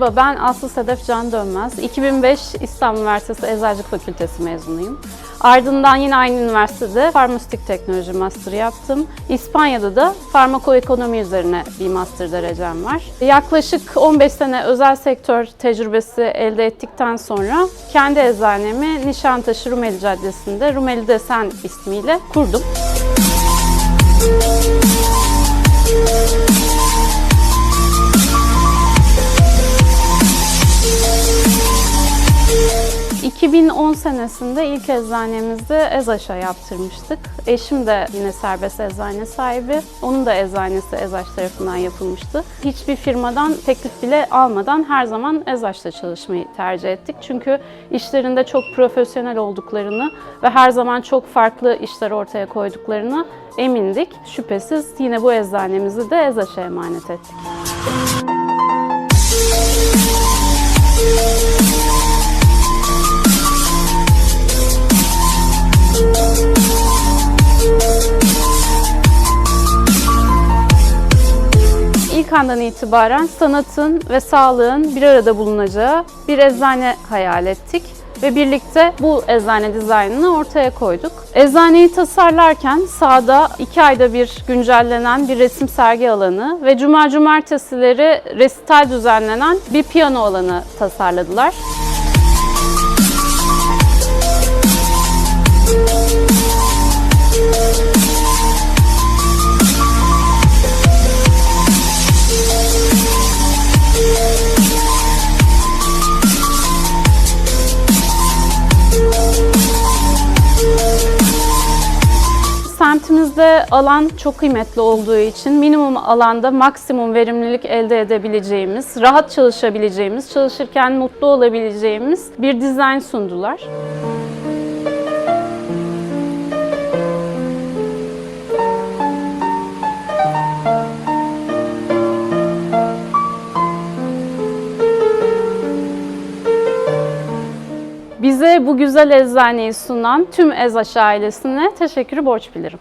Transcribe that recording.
Merhaba, ben Aslı Sedef Can Dönmez. 2005 İstanbul Üniversitesi Eczacılık Fakültesi mezunuyum. Ardından yine aynı üniversitede farmasötik teknoloji master yaptım. İspanya'da da farmakoekonomi üzerine bir master derecem var. Yaklaşık 15 sene özel sektör tecrübesi elde ettikten sonra kendi eczanemi Nişantaşı Rumeli Caddesi'nde Rumeli Desen ismiyle kurdum. ...2010 senesinde ilk eczanemizi Ezaş'a yaptırmıştık. Eşim de yine serbest eczane sahibi. Onun da eczanesi Ezaş tarafından yapılmıştı. Hiçbir firmadan teklif bile almadan her zaman Ezaş'ta çalışmayı tercih ettik. Çünkü işlerinde çok profesyonel olduklarını ve her zaman çok farklı işler ortaya koyduklarını emindik. Şüphesiz yine bu eczanemizi de Ezaş'a emanet ettik. İlk andan itibaren sanatın ve sağlığın bir arada bulunacağı bir eczane hayal ettik ve birlikte bu eczane dizaynını ortaya koyduk. Eczaneyi tasarlarken sahada iki ayda bir güncellenen bir resim sergi alanı ve cuma cumartesileri resital düzenlenen bir piyano alanı tasarladılar. Semtimizde alan çok kıymetli olduğu için minimum alanda maksimum verimlilik elde edebileceğimiz, rahat çalışabileceğimiz, çalışırken mutlu olabileceğimiz bir dizayn sundular. Bize bu güzel eczaneyi sunan tüm Ezaş ailesine teşekkür borç bilirim.